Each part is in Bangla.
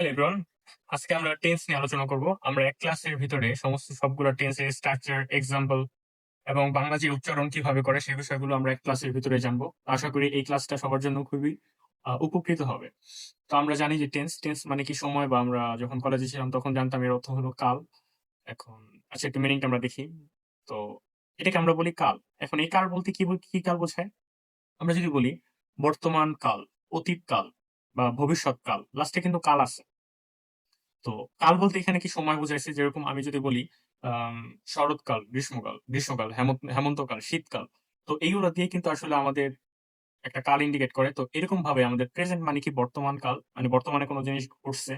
এভরিওয়ান আজকে আমরা টেন্স নিয়ে আলোচনা করব। আমরা এক ক্লাসের ভিতরে সমস্ত সবগুলো টেন্সের স্ট্রাকচার এক্সাম্পল এবং বাংলা যে উচ্চারণ কীভাবে করে সেই বিষয়গুলো আমরা এক ক্লাসের ভিতরে জানব। আশা করি এই ক্লাসটা সবার জন্য খুবই উপকৃত হবে। তো আমরা জানি যে টেন্স টেন্স মানে কি সময় বা আমরা যখন কলেজে ছিলাম তখন জানতাম এর অর্থ হলো কাল। এখন আচ্ছা একটু মিনিংটা আমরা দেখি। তো এটাকে আমরা বলি কাল। এখন এই কাল বলতে কি কি কাল বোঝায়? আমরা যদি বলি বর্তমান কাল, অতীত কাল বা ভবিষ্যৎ কাল লাস্টে কিন্তু কাল আছে। তো কাল বলতে এখানে কি সময় বোঝাইছে? যেরকম আমি যদি বলি শরৎকাল, গ্রীষ্মকাল গ্রীষ্মকাল, হেমন্ত, হেমন্তকাল, শীতকাল। তো এইগুলো দিয়ে কিন্তু আসলে আমাদের একটা কাল ইন্ডিকেট করে। তো এরকম ভাবে আমাদের প্রেজেন্ট মানে কি বর্তমান কাল? মানে বর্তমানে কোনো জিনিস ঘটছে?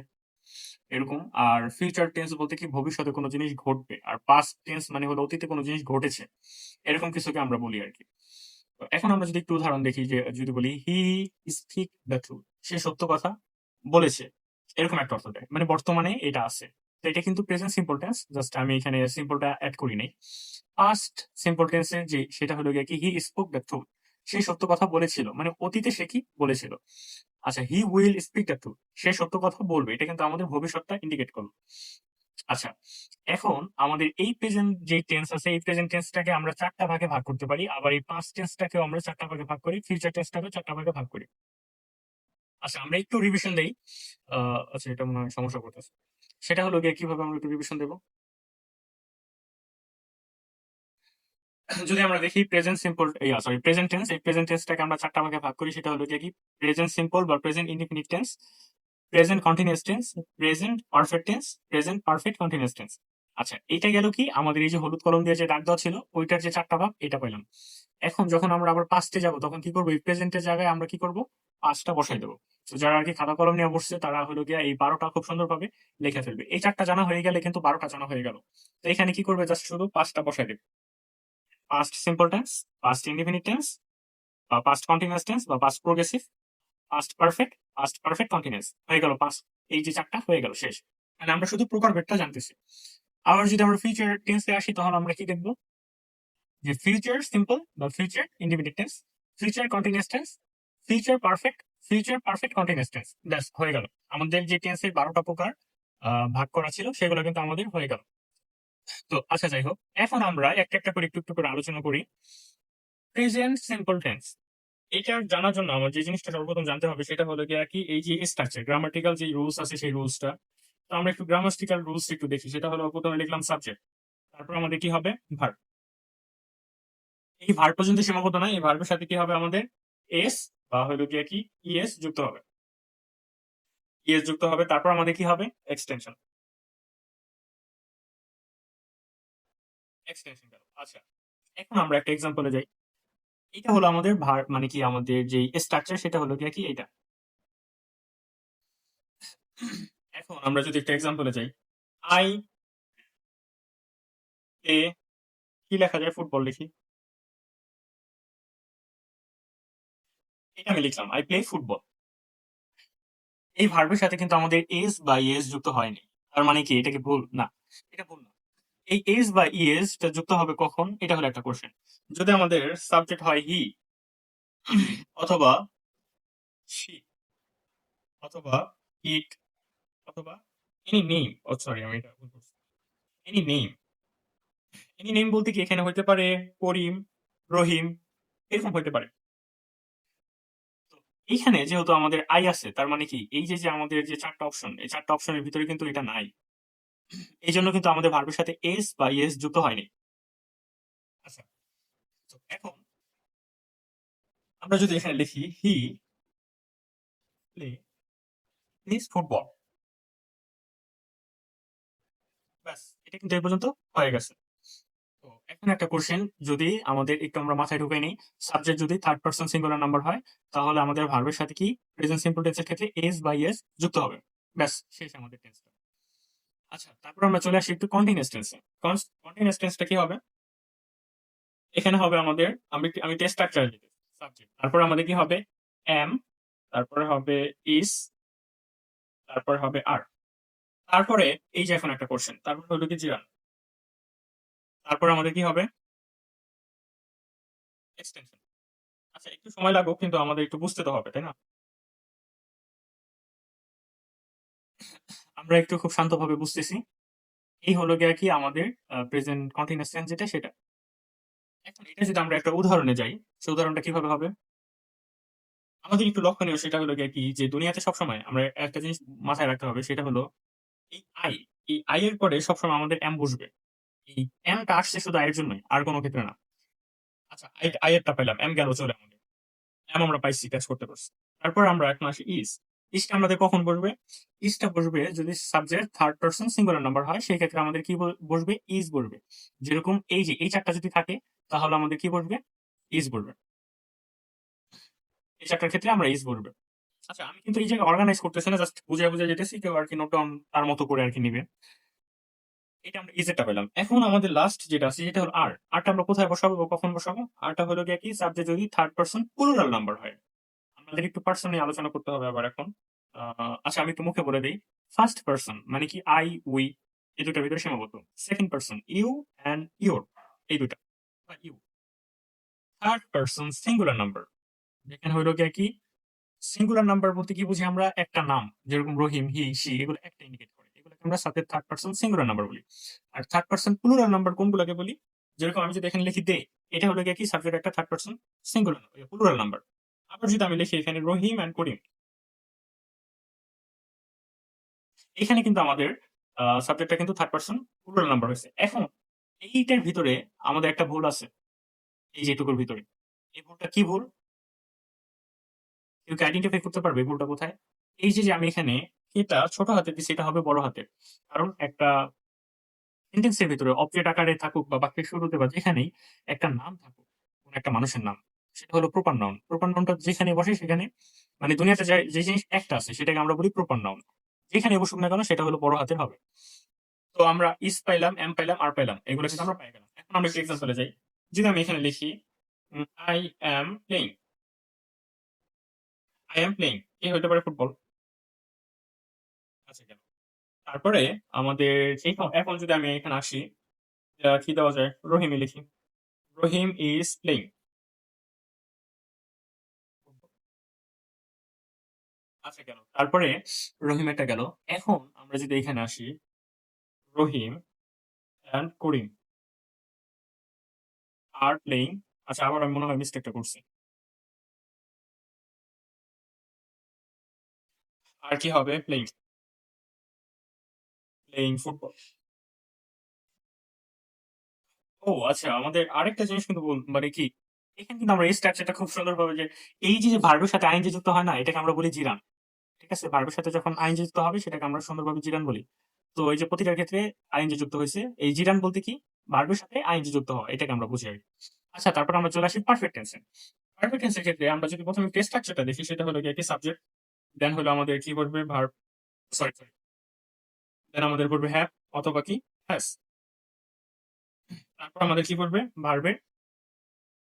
এরকম। আর ফিউচার টেন্স বলতে কি ভবিষ্যতে কোনো জিনিস ঘটবে? আর পাস্ট টেন্স মানে হলো অতীতে কোনো জিনিস ঘটেছে? এরকম কিছুকে আমরা বলি আর কি। এখন আমরা যদি একটু উদাহরণ দেখি, যে যদি বলি হি স্পিক দ্য ট্রুথ সে সত্য কথা বলেছে। এরকম একটা অর্থ দেয়। মানে বর্তমানে এটা আছে। তো এটা কিন্তু প্রেজেন্ট সিম্পল টেন্স জাস্ট আমি এখানে সিম্পলটা অ্যাড করি নাই। পাস্ট সিম্পল টেন্সের যে সেটা হলো গিয়ে কি হি স্পোক দ্য ট্রুথ সে সত্য কথা বলেছিল। মানে অতীতে সে কি বলেছিল? আচ্ছা he will speak the truth সে সত্য কথা বলবে। এটা কিন্তু আমাদের ভবিষ্যৎটা ইন্ডিকেট করল। আচ্ছা এখন আমাদের এই প্রেজেন্ট যে টেন্স আছে, এই প্রেজেন্ট টেন্সটাকে আমরা চারটা ভাগে ভাগ করতে পারি। আবার এই পাস্ট টেন্সটাকেও আমরা চারটা ভাগে ভাগ করি। ফিউচার টেন্সটাকেও চারটা ভাগে ভাগ করি। আচ্ছা আমরা একটু রিভিশন দেই। আচ্ছা এটা মনে হয় সমস্যা করতেছে। সেটা হলো গিয়ে কীভাবে আমরা একটু রিভিশন দেবো? যদি আমরা দেখি প্রেজেন্ট সিম্পল এই সরি প্রেজেন্ট টেন্স এই প্রেজেন্ট টেন্সটাকে আমরা চারটা ভাগে ভাগ করি, সেটা হলো গিয়ে কি? প্রেজেন্ট সিম্পল বা present indefinite tense present continuous tense present perfect tense present perfect continuous tense আচ্ছা এটা গেল কি? আমাদের এই যে হলুদ কলম দিয়ে যে দাগ দেওয়া ছিল, ওইটার যে চারটা ভাগ, এটা পেলাম এখন যখন আমরা আবার পাস্টে যাব, তখন কি করব? এই প্রেজেন্টের জায়গায় আমরা কি করব? পাঁচটা বসাই দেবো। তো যারা আর কি খাতা কলম নিয়ে বসছে, তারা হলো গিয়া এই বারোটা খুব সুন্দরভাবে লিখে ফেলবে। এই চারটা জানা হয়ে গেলে কিন্তু বারোটা জানা হয়ে গেল। তো এখানে কি করবে? জাস্ট শুধু পাঁচটা বসাই দেবে। Past simple tense past indefinite tense বা পাস্ট কন্টিনিউয়াস টেন্স বা past progressive past perfect past perfect continuous হয়ে গেল পাস্ট এই যে চারটা হয়ে গেল শেষ। মানে আমরা শুধু প্রকারভেদটা জানতেছি। আবার যদি আমরা ফিউচার টেন্সে আসি, তাহলে আমরা কি দেখব? যে ফিউচার সিম্পল বা future independent tense future continuous tense future perfect future perfect continuous tense ব্যাস হয়ে গেল। আমাদের যে টেন্সের বারোটা প্রকার ভাগ করা ছিল, সেগুলো কিন্তু আমাদের হয়ে গেল। তো আচ্ছা যাই হোক। এখন আমরা একটা একটা করে একটু একটু করে আলোচনা করি। প্রেজেন্ট সিম্পল টেন্স এটা জানার জন্য আমার যে জিনিসটা সর্বপ্রথম জানতে হবে, সেটা হলো আর কি এই যে স্ট্রাকচার গ্রামাটিক্যাল যে রুলস আছে, সেই রুলসটা তো আমরা একটু গ্রামাটিক্যাল রুলস একটু দেখি। সেটা হলো, প্রথমে লিখলাম সাবজেক্ট তারপর আমাদের কি হবে? ভার্ব এই ভার্ব পর্যন্ত সীমাবদ্ধ নয়, এই ভার্বের সাথে কি হবে আমাদের? এস বা হলো গিয়ে কি ইএস যুক্ত হবে। ইএস যুক্ত হবে, তারপর আমাদের কি হবে? এক্সটেনশন এক্সটেনশন গেল। আচ্ছা এখন আমরা একটা এক্সাম্পলে যাই। এটা হলো আমাদের ভার মানে কি আমাদের যে স্ট্রাকচার সেটা হলো গিয়ে কি এটা এখন আমরা যদি একটা এক্সাম্পলে যাই। আই এ কি লেখা যায়? ফুটবল লিখি। এটা আমি লিখলাম আই প্লে ফুটবল এই ভার্বের সাথে কিন্তু আমাদের এস বা ইএস যুক্ত হয়নি। তার মানে কি? এটা কি ভুল, না, এটা ভুল না। এই এস বা ইএস টা যুক্ত হবে কখন? এটা হলো একটা কোশ্চেন যদি আমাদের সাবজেক্ট হয় হি অথবা শি অথবা ইট অথবা এনি নেম ও সরি আমি এটা ভুল করছি। এনি নেম এনি নেম বলতে কি এখানে হইতে পারে করিম, রহিম, এরকম হইতে পারে। তো এইখানে যেহেতু আমাদের আই আছে, তার মানে কি? এই যে আমাদের যে চারটা অপশন এই চারটা অপশনের ভিতরে কিন্তু এটা নাই। এই জন্য কিন্তু আমাদের ভার্বের সাথে এস বা ইএস যুক্ত হয়নি। আচ্ছা এখন আমরা যদি এখানে লিখি হি প্লে প্লিজ ফুটবল ব্যাস, এটা কিন্তু এই পর্যন্ত হয়ে গেছে। এখন একটা কোশ্চেন যদি আমাদের একটু আমরা মাথায় ঢুকে নিই সাবজেক্ট যদি থার্ড পার্সন সিঙ্গুলার নাম্বার হয়, তাহলে আমাদের ভার্বের সাথে কি প্রেজেন্ট সিম্পল টেন্সের ক্ষেত্রে এস বাই এস যুক্ত হবে? ব্যাস, শেষ আমাদের টেন্সটা আচ্ছা তারপর আমরা চলে আসি একটু কন্টিনিউয়াস টেন্সে কন্টিনিউয়াস টেন্সটা কি হবে? এখানে হবে আমাদের, আমি আমি টেস্ট স্ট্রাকচার সাবজেক্ট তারপর আমাদের কি হবে? এম তারপরে হবে ইস তারপর হবে আর তারপরে, এই যে এখন একটা কোশ্চেন তারপর হলো কি জিরান তারপর আমাদের কি হবে? এক্সটেনশন আচ্ছা একটু সময় লাগুক, কিন্তু আমাদের একটু বুঝতে তো হবে, তাই না? আমরা একটু খুব শান্তভাবে বুঝতেছি। এই হলো গিয়া কি আমাদের প্রেজেন্ট কন্টিনিউয়াস টেন্স যেটা, সেটা। এখন এটা যদি আমরা একটা উদাহরণে যাই, সে উদাহরণটা কীভাবে হবে? আমাদের একটু লক্ষণীয় সেটা হলো গিয়া কি, যে দুনিয়াতে সবসময় আমরা একটা জিনিস মাথায় রাখতে হবে, সেটা হলো এই আই এই আই এর পরে সবসময় আমাদের এম বসবে। এই এমটা আসছে শুধু আয়ের জন্যই, আর কোনো ক্ষেত্রে না। আচ্ছা আয়েরটা পেলাম এম গেল চলে আমাদের। এম আমরা পাইছি কাজ করতে পারছি। তারপর আমরা এখন আসি ইস ইসটা আমাদের কখন বসবে? ইসটা বসবে যদি subject third person singular number হয়, সেই ক্ষেত্রে আমাদের কি বসবে? ইজ বসবে। যেরকম এই যে, এই চারটা যদি থাকে, তাহলে আমাদের কি বসবে? ইজ বসবে। এই চারটার ক্ষেত্রে আমরা ইজ বসবে। আচ্ছা আমি কিন্তু এই জায়গায় অর্গানাইজ করতেছি না জাস্ট বুঝে বুঝে যেতেছি, কেউ আর কি নোট ডাউন তার মতো করে আর কি নিবে। এটা আমরা ইজেটা পেলাম। এখন আমাদের লাস্ট যেটা আছে যেটা হলো আর আরটা আমরা কোথায় বসাবো বা কখন বসাবো? আরটা হলো গিয়ে কি? সাবজেক্ট যদি থার্ড পার্সন নাম্বার হয়। আমাদের একটু পার্সন নিয়ে আলোচনা করতে হবে আবার এখন। আচ্ছা আমি একটু মুখে বলে দিই। ফার্স্ট পার্সন মানে কি? আই উই এই দুটার ভিতরে সীমাবদ্ধ। Second person you and your এই দুটা। You third person singular number যেখানে হইল গিয়ে কি? সিঙ্গুলার নাম্বার বলতে কি বুঝি আমরা? একটা নাম। যেরকম রহিম হি সি এগুলো একটা ইন্ডিকেট এগুলোকে আমরা সাথে থার্ড পার্সন সিঙ্গুলার নাম্বার বলি। আর থার্ড পার্সন প্লুরাল নাম্বার কোনগুলোকে বলি? যেরকম আমি যদি এখানে লিখি দে, এটা হলো কি? সাবজেক্ট একটা third person singular plural number আবার যদি আমি লিখি এখানে রহিম অ্যান্ড করিম। এখানে কিন্তু আমাদের সাবজেক্টটা কিন্তু থার্ড পার্সন প্লুরাল নাম্বার হয়েছে। এখন এইটার ভিতরে আমাদের একটা ভুল আছে, এই যেটুকুর ভিতরে। এই ভুলটা কি ভুল? কেউ আইডেন্টিফাই করতে পারবে ভুলটা কোথায়? এই যে আমি এখানে এটা ছোট হাতে দিচ্ছি এটা হবে বড় হাতে কারণ একটা সেন্টেন্সের ভিতরে অবজেক্ট আকারে থাকুক বা বাক্যের শুরুতে বা যেখানেই একটা নাম থাকুক, কোন একটা মানুষের নাম, সেটা হলো প্রপার নাউন প্রপার নাউনটা যেখানে বসে সেখানে মানে দুনিয়াতে যে জিনিস একটা আছে, সেটাকে আমরা বলি প্রপার নাউন যেখানে বসুক না কেন, সেটা হলো বড় হাতের হবে। তো আমরা ইস পাইলাম এম পাইলাম আর পাইলাম, এগুলো কিন্তু আমরা পাই গেলাম। এখন আমরা একটু এক্সাম্পলে যাই। যদি আমি এখানে লিখি I am playing I am playing এ হতে পারে ফুটবল আচ্ছা কেন? তারপরে আমাদের এখন যদি আমি এখানে আসি কি দেওয়া যায়? রহিমে লিখি। রহিম ইজ প্লেইং আচ্ছা কেন? তারপরে রহিম একটা গেল। এখন আমরা যদি এখানে আসি, রহিম অ্যান্ড করিম আর প্লেইং আচ্ছা আবার আমি মনে হয় মিস্টেকটা করছি। আর কি হবে? প্লেইং প্লেইং ফুটবল ও আচ্ছা আমাদের আরেকটা জিনিস কিন্তু বল- মানে কি, এখানে কিন্তু আমরা এই স্ট্রাকচারটা খুব সুন্দর ভাবে যে, এই যে ভার্বের সাথে আইনজি যুক্ত হয় না, এটাকে আমরা বলি জিরান, ঠিক আছে? ভার্বের সাথে যখন আইনজি যুক্ত হবে, সেটাকে আমরা সুন্দরভাবে জিরান বলি। তো এই যে প্রতিটার ক্ষেত্রে আইনজি যুক্ত হয়েছে, এই জিরান বলতে কি? ভার্বের সাথে আইনজি যুক্ত হয় এটাকে আমরা বুঝি আর কি। আচ্ছা তারপর আমরা চলে আসি পারফেক্ট টেন্সে পারফেক্ট টেন্সের ক্ষেত্রে আমরা যদি প্রথমে টেস্ট স্ট্রাকচারটা দেখি, সেটা হলো কি, একটি সাবজেক্ট দেন হলো আমাদের কি বলবে ভার্ব সরি সরি দেন আমাদের বলবে হ্যাভ অথবা কি? হ্যাস তারপর আমাদের কি করবে ভার্বের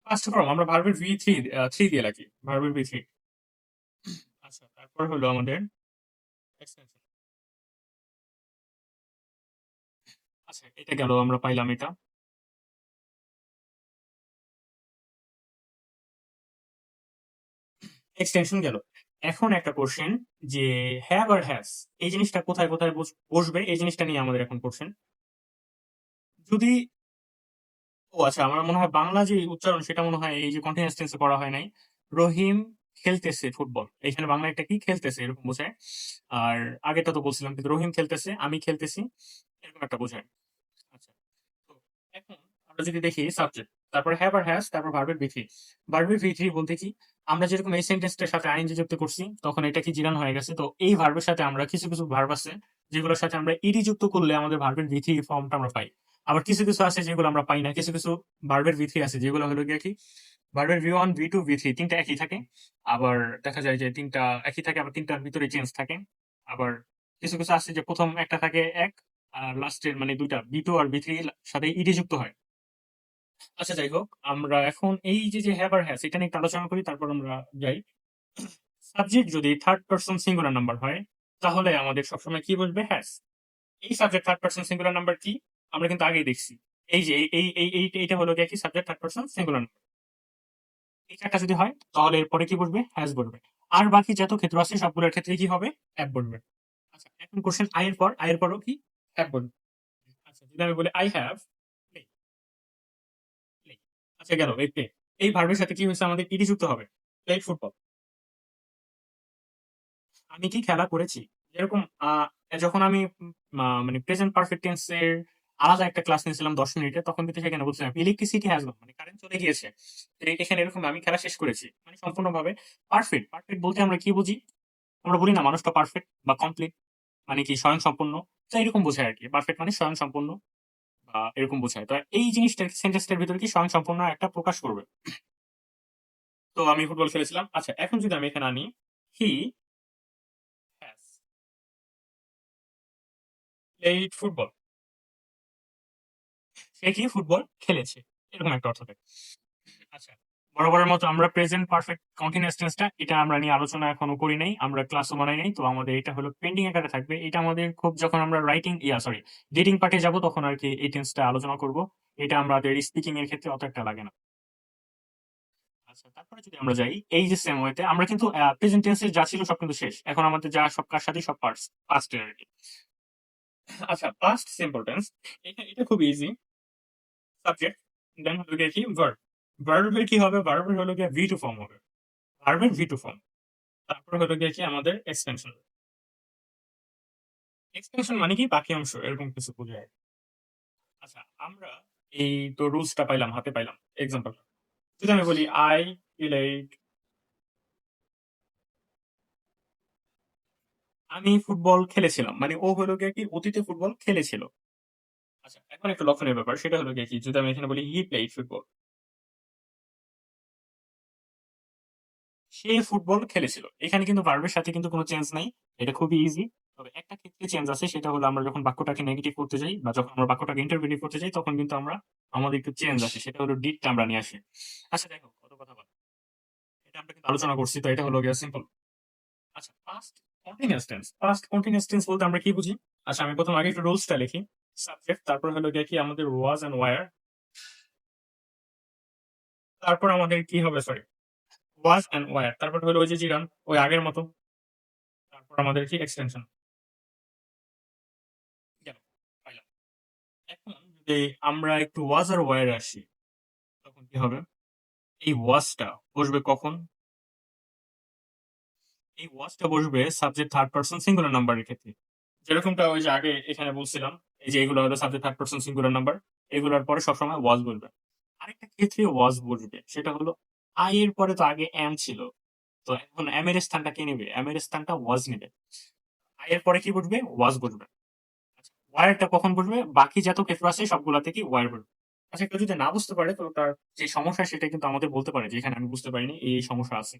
ফার্স্ট ফর্ম আমরা ভার্বের ভি থ্রি থ্রি দিয়ে রাখি ভার্বের ভি থ্রি আচ্ছা তারপর হলো আমাদের। আচ্ছা এটা গেল, আমরা পাইলাম এটা। এক্সটেনশন গেল। এখন একটা কোশ্চেন যে হ্যাভ আর হ্যাজ এই জিনিসটা কোথায় কোথায় বস- বসবে, এই জিনিসটা নিয়ে আমাদের এখন কোশ্চেন যদি, ও আচ্ছা আমার মনে হয় বাংলা যে উচ্চারণ সেটা মনে হয় এই যে কন্টিনিউয়াস টেন্সে করা হয় নাই, রহিম খেলতেছে ফুটবল এখানে বাংলা একটা কি খেলতেছে, এরকম বোঝায়। আর আগেটা তো বলছিলাম, কিন্তু রহিম খেলতেছে, আমি খেলতেছি, এরকম একটা বোঝায়। আচ্ছা তো এখন আমরা যদি দেখি সাবজেক্ট তারপরে হ্যাভ আর হ্যাজ তারপর ভার্বের ভি থ্রি ভার্বের ভি বলতে কি? আমরা যেরকম এই সেন্টেন্সটার সাথে আইনজি যুক্ত করছি, তখন এটা কি জিরান হয়ে গেছে? তো এই ভার্বের সাথে আমরা কিছু কিছু ভার্ব আছে, যেগুলোর সাথে আমরা ইডি যুক্ত করলে আমাদের ভার্বের ভি ফর্মটা আমরা পাই। আবার কিছু কিছু আছে যেগুলো আমরা পাই না, কিছু কিছু ভার্বের ভি আছে, যেগুলো হলো গিয়ে কি? ভার্বের V one V two V three তিনটা একই থাকে। আবার দেখা যায় যে তিনটা একই থাকে, আবার তিনটার ভিতরে চেঞ্জ থাকে। আবার কিছু কিছু আছে যে প্রথম একটা থাকে এক, আর লাস্টের মানে দুইটা বি টু আর বি থ্রি সাথে ইডি যুক্ত হয়। আচ্ছা যাই হোক, আমরা এখন এই যে যে হ্যাভ আর হ্যাজ এটা নিয়ে একটু আলোচনা করি, তারপর আমরা যাই। সাবজেক্ট যদি থার্ড পার্সন সিঙ্গুলার নাম্বার হয়, তাহলে আমাদের সবসময় কি বলবে? হ্যাজ এই subject third person singular number কি? আমরা কিন্তু আগেই দেখছি। এই যে, এই এই এই, এই- এইটা হলো কি subject third person singular number এই চারটা যদি হয়, তাহলে এরপরে কি বলবে? হ্যাজ বলবে। আর বাকি যত ক্ষেত্র আছে, সবগুলোর ক্ষেত্রে কি হবে? অ্যাপ বলবে। আচ্ছা এখন কোশ্চেন আই এর পর আই এর পরও কি? হ্যাভ বলব। আচ্ছা যদি আমি বলি আই হ্যাভ আচ্ছা গেল এই প্লে এই ভার্বের সাথে কি হয়েছে? আমাদের ইডি যুক্ত হবে? প্লে ফুটবল আমি কি খেলা করেছি? যেরকম যখন আমি মানে প্রেজেন্ট পারফেক্ট টেন্স এর আলাদা একটা ক্লাস নিয়েছিলাম দশ মিনিটে, তখন কিন্তু সেখানে বলছিলাম ইলেকট্রিসিটি হ্যাজ মানে কারেন্ট চলে গিয়েছে। এখানে এরকম আমি খেলা শেষ করেছি মানে সম্পূর্ণভাবে পারফেক্ট পারফেক্ট বলতে আমরা কি বুঝি? আমরা বলি না মানুষটা পারফেক্ট বা কমপ্লিট মানে কি স্বয়ং সম্পূর্ণ তো এরকম বোঝায় আর কি। পারফেক্ট মানে স্বয়ং সম্পূর্ণ এরকম বোঝায়। তো এই জিনিসটা সেন্টেন্সটার ভিতরে কি স্বয়ং সম্পূর্ণ একটা প্রকাশ করবে? তো আমি ফুটবল খেলেছিলাম। আচ্ছা এখন যদি আমি এখানে আনি হি প্লেড ফুটবল সে কি? ফুটবল খেলেছে। এরকম একটা অর্থ দেয় আচ্ছা বরাবরের মতো আমরা প্রেজেন্ট পারফেক্ট কন্টিনিউয়াস টেন্সটা এটা আমরা নিয়ে আলোচনা এখনও করি নাই, আমরা ক্লাসও বানাই নাই, তো আমাদের এটা হলো পেন্ডিং আকারে থাকবে। এটা আমাদের খুব যখন আমরা রাইটিং ইয়া সরি রিডিং পার্টে যাব, তখন আর কি এই টেন্সটা আলোচনা করব। এটা আমাদের স্পিকিং এর ক্ষেত্রে অত একটা লাগে না। আচ্ছা তারপরে যদি আমরা যাই, এই যে সেম ওয়েতে আমরা কিন্তু প্রেজেন্ট টেন্সে যা ছিল সব কিন্তু শেষ। এখন আমাদের যা, সব কার সাথে, সব পার্টস পাস্ট এর আর কি। আচ্ছা পাস্ট সিম্পল টেন্স এটা এটা খুব ইজি সাবজেক্ট দেন কি ভার্ব ভার্বের কি হবে? ভার্বের হলো গিয়ে ভি টু ফর্ম হবে। ভার্বের ভি টু ফর্ম তারপরে হলো গিয়ে কি? আমাদের এক্সটেনশন এক্সটেনশন মানে কি? বাকি অংশ, এরকম কিছু বোঝায় আচ্ছা আমরা এই তো রুলসটা পাইলাম, হাতে পাইলাম। এক্সাম্পল যদি আমি বলি আই ইলাইট আমি ফুটবল খেলেছিলাম। মানে ও হলো গিয়ে কি? অতীতে ফুটবল খেলেছিল। আচ্ছা এখন একটা লক্ষণের ব্যাপার। সেটা হলো গিয়ে কি? যদি আমি এখানে বলি হি প্লেড ফুটবল সে ফুটবল খেলেছিল। এখানে কিন্তু ভার্বের সাথে কিন্তু কোনো চেঞ্জ নাই। এটা খুবই ইজি তবে একটা ক্ষেত্রে চেঞ্জ আছে, সেটা হলো আমরা যখন বাক্যটাকে নেগেটিভ করতে যাই বা যখন আমরা বাক্যটাকে ইন্টারভিউ করতে যাই, তখন কিন্তু আমরা, আমাদের একটু চেঞ্জ আসে। সেটা হলো ডিটটা আমরা নিয়ে আসি। আচ্ছা দেখো, কত কথা বল। এটা আমরা কিন্তু আলোচনা করছি, তো এটা হলো গিয়ে সিম্পল আচ্ছা past continuous tense past continuous tense বলতে আমরা কি বুঝি? আচ্ছা আমি প্রথম আগে একটু রুলসটা লিখি। সাবজেক্ট তারপর হলো গিয়ে কি আমাদের ওয়াজ এন্ড ওয়ার তারপর আমাদের কি হবে সরি ওয়াজ এন্ড ওয়ার তারপর হলো ওই যে জিরান ওই আগের মতো। তারপর আমাদের কি এক্সটেনশন এখন যদি আমরা একটু ওয়াজ আর ওয়ার আসি, তখন কি হবে? এই ওয়াজটা বসবে কখন? এই ওয়াজটা বসবে সাবজেক্ট থার্ড পার্সন সিঙ্গুলার নাম্বারের ক্ষেত্রে। যেরকমটা ওই যে আগে এখানে বলছিলাম, এই যে এগুলো হলো subject third person singular number এগুলোর পরে সবসময় ওয়াজ বলবে আরেকটা ক্ষেত্রে ওয়াজ বসবে, সেটা হলো আই এর পরে তো আগে এম ছিল। তো এখন এম এর স্থানটা কে নেবে? এম এর স্থানটা ওয়াজ নেবে। আই এর পরে কি বসবে ওয়াজ বসবে ওয়ারটা কখন বসবে বাকি যত ক্ষেত্র আছে, সবগুলা থেকে ওয়ার বসবে আচ্ছা কেউ যদি না বুঝতে পারে, তো তার যে সমস্যা, সেটা কিন্তু আমাদের বলতে পারে, যে এখানে আমি বুঝতে পারিনি, এই সমস্যা আছে।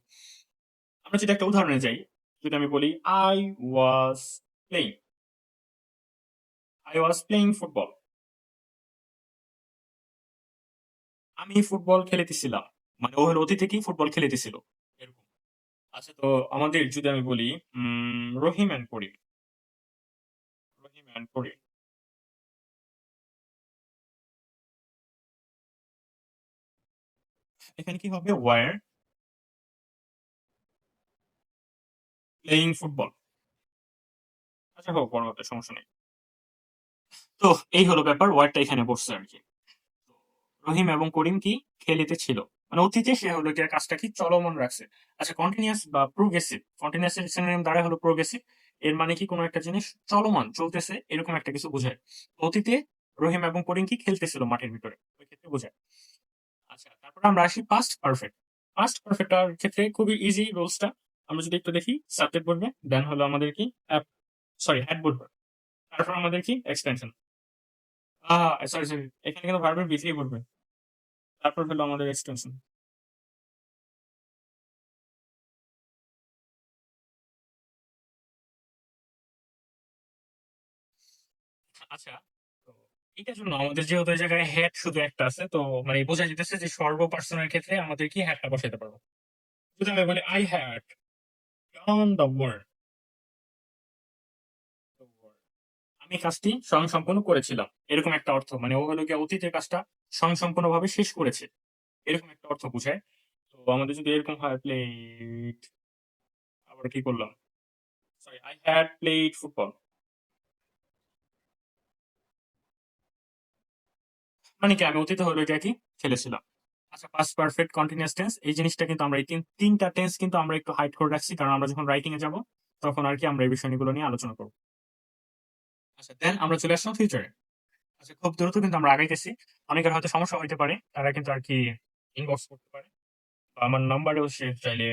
আমরা যদি একটা উদাহরণে যাই, যদি আমি বলি I was playing I was playing football আমি ফুটবল খেলিতেছিলাম। মানে ও অতীতে কি ফুটবল খেলিতেছিল এরকম। আচ্ছা তো আমাদের যদি আমি বলি রহিম অ্যান্ড করিম। রহিম অ্যান্ড করিম। এখানে কি হবে? ওয়ার প্লেইং ফুটবল আচ্ছা হোক পরবর্তী সমস্যা নেই। তো, এই হলো ব্যাপার ওয়ার্ডটা এখানে বসছে আর কি। রহিম এবং করিম কি খেলিতে ছিল? মানে অতীতে সে হলো কি কাজটা কি চলমান রাখছে। আচ্ছা কন্টিনিউয়াস বা প্রোগ্রেসিভ কন্টিনিউয়াস সিনোনিম দ্বারা হলো প্রোগ্রেসিভ এর মানে কি কোনো একটা জিনিস চলমান, চলতেছে, এরকম একটা কিছু বোঝায়। অতীতে রহিম এবং করিম কি খেলতেছিল মাঠের ভিতরে? ওই ক্ষেত্রে বোঝায়। আচ্ছা তারপর আমরা আসি পাস্ট পারফেক্ট পাস্ট পারফেক্টটার ক্ষেত্রে খুবই ইজি রুলসটা আমরা যদি একটু দেখি সাবজেক্ট বলবে দেন হলো আমাদের কি সরি হ্যাড বলবে। তারপর আমাদের কি এক্সটেনশন আহ সরি সরি এখানে কিন্তু ভার্বের ভিতরেই বলবে। তারপর হলো আমাদের এক্সটেনশন আচ্ছা এটার জন্য আমাদের যেহেতু এই জায়গায় হেড শুধু একটা আছে, তো মানে বোঝা যেতেছে যে সর্ব পার্সনের ক্ষেত্রে আমাদের কি হ্যাডটা বসাইতে পারব? যদি আমি বলি I had on the world আমি কাজটি স্বয়ং সম্পন্ন করেছিলাম। এরকম একটা অর্থ মানে ও হলো গিয়ে অতীতের কাজটা স্বয়ং সম্পূর্ণ ভাবে শেষ করেছে। এরকম একটা অর্থ বোঝায়। তো আমাদের যদি এরকম হয় প্লেট আবার কি করলাম? Sorry, I had played football. মানে কি আমি অতীতে হলো এটা কি? খেলেছিলাম। আচ্ছা পাস্ট পারফেক্ট কন্টিনিউয়াস টেন্স এই জিনিসটা কিন্তু আমরা এই তিন তিনটা টেন্স কিন্তু আমরা একটু হাইড করে রাখছি কারণ আমরা যখন রাইটিং এ যাব তখন আর কি আমরা এই বিষয়গুলো নিয়ে আলোচনা করব। আচ্ছা দেন আমরা চলে আসলাম ফিউচারে আচ্ছা খুব দ্রুত কিন্তু আমরা আগাইতেছি। অনেকের হয়তো সমস্যা হইতে পারে, তারা কিন্তু আর কি ইনবক্স করতে পারে। বা আমার নাম্বারেও সে চাইলে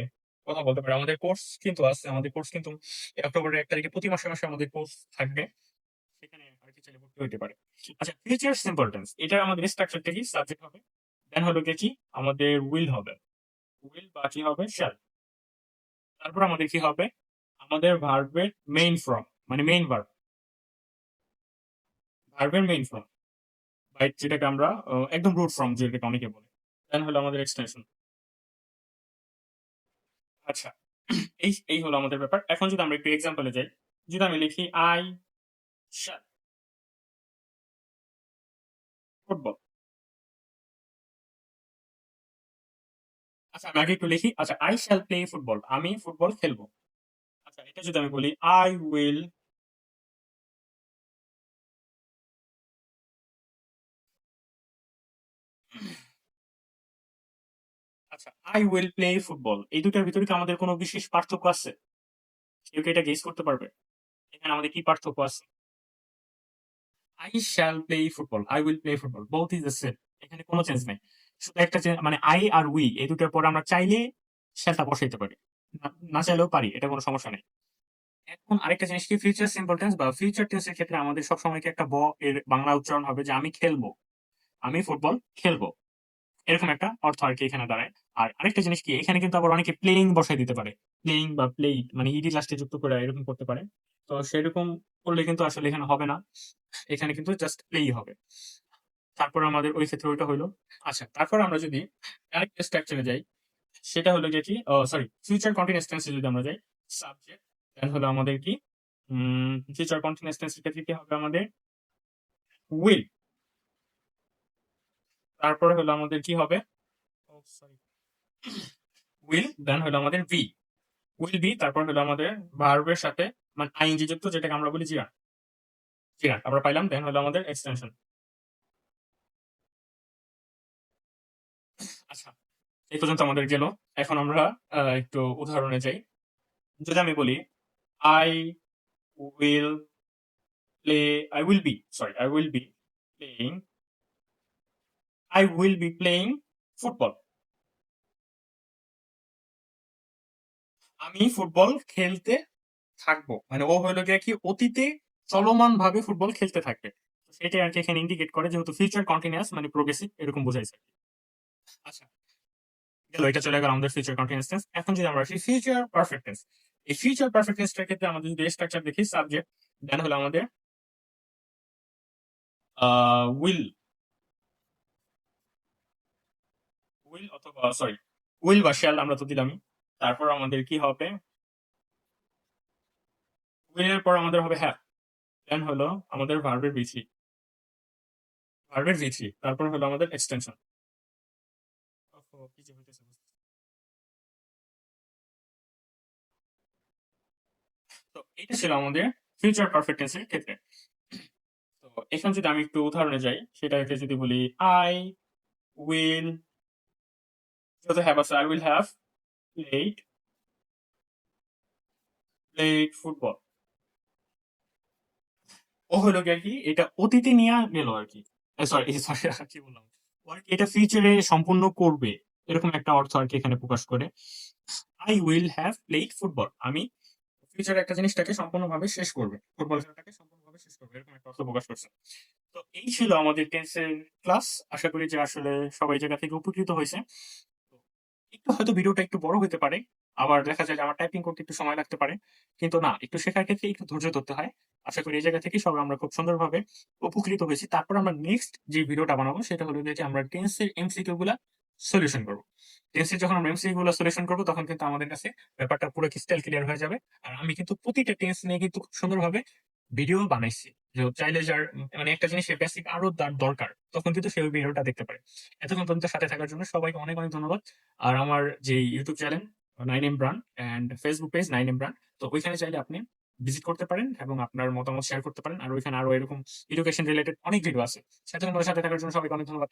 কথা বলতে পারে। আমাদের কোর্স কিন্তু আছে, আমাদের কোর্স কিন্তু অক্টোবরের এক তারিখে প্রতি মাসে মাসে আমাদের কোর্স থাকবে। সেখানে আর কি চাইলে ভর্তি হইতে পারে। আচ্ছা ফিউচার ইম্পর্টেন্স এটা আমাদের স্ট্রাকচারটা কি? সাবজেক্ট হবে। দেন হলো কি? আমাদের উইল হবে। উইল বা কি হবে? শ্যাল তারপর আমাদের কি হবে? আমাদের ভার্বের মেইন ফর্ম মানে মেইন ভার্ব ভার্বের মেইন ফর্ম বাইট যেটাকে আমরা একদম রুট ফর্ম যেটাকে অনেকে বলে। দেন হলো আমাদের এক্সটেনশন আচ্ছা এই এই হলো আমাদের ব্যাপার। এখন যদি আমরা একটু এক্সাম্পলে যাই, যদি আমি লিখি আই ফুটবল আচ্ছা আমি আগে একটু লিখি। আচ্ছা আই শ্যাল প্লে ফুটবল আমি ফুটবল খেলব। আচ্ছা এটা যদি আমি বলি আই উইল আচ্ছা আই উইল প্লে ফুটবল এই দুটার ভিতরে কি আমাদের কোনো বিশেষ পার্থক্য আছে? কেউ কি এটা গেস করতে পারবে? এখানে আমাদের কি পার্থক্য আছে? I shall play football I will play football both is the same এখানে কোনো চেঞ্জ নাই। শুধু একটা মানে আই আর উই এই দুটার পর আমরা চাইলে শ্যালটা বসাইতে পারি। না- চাইলেও পারি, এটা কোনো সমস্যা নেই। এখন আরেকটা জিনিস কি? ফিউচার ইম্পর্টেন্স বা ফিউচার টেন্সের ক্ষেত্রে আমাদের সবসময় কি একটা ব এর বাংলা উচ্চারণ হবে যে আমি খেলব। আমি ফুটবল খেলব। এরকম একটা অর্থ আর কি এখানে দাঁড়ায়। আর আরেকটা জিনিস কি, এখানে কিন্তু আবার অনেকে প্লেইং বসাই দিতে পারে। প্লেইং বা প্লেইট মানে ইডি লাস্টে যুক্ত করে এরকম করতে পারে। তো সেরকম করলে কিন্তু আসলে এখানে হবে না। এখানে কিন্তু জাস্ট প্লেই হবে। তারপর আমাদের ওই ক্ষেত্রে ওইটা হইল। আচ্ছা তারপর আমরা যদি আরেকটা স্ট্রাকচারে যাই, সেটা হলো যে কি সরি ফিউচার কন্টিনিউয়াস টেন্সে যদি আমরা যাই সাবজেক্ট দেন হলো আমাদের কি ফিউচার কন্টিনিউয়াস টেন্সের ক্ষেত্রে কি হবে আমাদের? উইল তারপরে হলো আমাদের কি হবে? উইল দেন হলো আমাদের বি উইল বি তারপর হলো আমাদের ভার্বের সাথে মানে আইএনজি যুক্ত, যেটাকে আমরা বলি জিরা জিরা আমরা পাইলাম দেন হলো আমাদের এক্সটেনশন আচ্ছা এই পর্যন্ত আমাদের গেল। এখন আমরা একটু উদাহরণে যাই। যদি আমি বলি I will play I will be sorry I will be playing I will be playing football আমি ফুটবল খেলতে থাকব। মানে ও হলো গিয়ে কি অতীতে চলমান ভাবে ফুটবল খেলতে থাকবে। সেটাই আর কি এখানে ইন্ডিকেট করে যেহেতু ফিউচার কন্টিনিউয়াস মানে প্রোগ্রেসিভ এরকম বোঝাইছে। আচ্ছা গেল, এটা চলে গেল আমাদের ফিউচার কন্টিনিউয়াস এখন যদি আমরা আসি ফিউচার পারফেক্ট টেন্স এই ফিউচার পারফেক্ট টেন্সটার ক্ষেত্রে আমাদের যদি স্ট্রাকচার দেখি সাবজেক্ট দেন হলো আমাদের উইল উইল অথবা সরি উইল বা শ্যাল আমরা তো দিলামই। তারপর আমাদের কি হবে? উইলের পর আমাদের হবে হ্যাভ দেন হলো আমাদের ভার্বের ভি থ্রি ভার্বের ভি থ্রি তারপর হলো আমাদের এক্সটেনশন এটা ছিল আমাদের ফিউচার পারফেক্ট টেন্সের ক্ষেত্রে। তো এখন যদি আমি একটু উদাহরণে যাই, সেটাকে যদি বলি আই উইল যত হ্যাভ আছে I will have played played football ও হলো গিয়ে কি? এটা অতীতে নিয়ে গেল আর কি। সরি সরি কি বললাম। এটা ফিউচারে সম্পূর্ণ করবে? এরকম একটা অর্থ আর কি এখানে প্রকাশ করে। I will have played football আমি ফিউচারে একটা জিনিসটাকে সম্পূর্ণভাবে শেষ করবে। ফুটবল খেলাটাকে সম্পূর্ণভাবে শেষ করবে। এরকম একটা অর্থ প্রকাশ করছে। তো এই ছিল আমাদের টেন্সের ক্লাস আশা করি যে আসলে সবাই জায়গা থেকে উপকৃত হয়েছে। একটু হয়তো ভিডিওটা একটু বড় হতে পারে। আবার দেখা যায় যে আমার টাইপিং করতে একটু সময় লাগতে পারে। কিন্তু না, একটু শেখার ক্ষেত্রে একটু ধৈর্য ধরতে হয়। আশা করি এই জায়গা থেকে সবাই আমরা খুব সুন্দরভাবে উপকৃত হয়েছি। তারপর আমরা নেক্সট যে ভিডিওটা বানাবো, সেটা হলো যে আমরা টেন্সের এমসিকিউ গুলা সলিউশন করব। টেন্সের যখন আমরা এমসিকিউ গুলো সলিউশন করব, তখন কিন্তু আমাদের কাছে ব্যাপারটা পুরো ক্রিস্টাল ক্লিয়ার হয়ে যাবে। আর আমি কিন্তু প্রতিটা টেন্স নিয়ে কিন্তু খুব সুন্দরভাবে ভিডিও বানাইছি। চাইলে যার মানে একটা জিনিসের বেসিক আরও তার দরকার, তখন কিন্তু সেই ভিডিওটা দেখতে পারে। এতক্ষণ পর্যন্ত সাথে থাকার জন্য সবাইকে অনেক অনেক ধন্যবাদ। আর আমার যে YouTube channel nine M brand and Facebook page nine M brand তো ওইখানে চাইলে আপনি ভিজিট করতে পারেন এবং আপনার মতামত শেয়ার করতে পারেন। আর ওইখানে আরও এরকম এডুকেশন রিলেটেড অনেক ভিডিও আছে। সাথে সাথে থাকার জন্য সবাইকে অনেক ধন্যবাদ.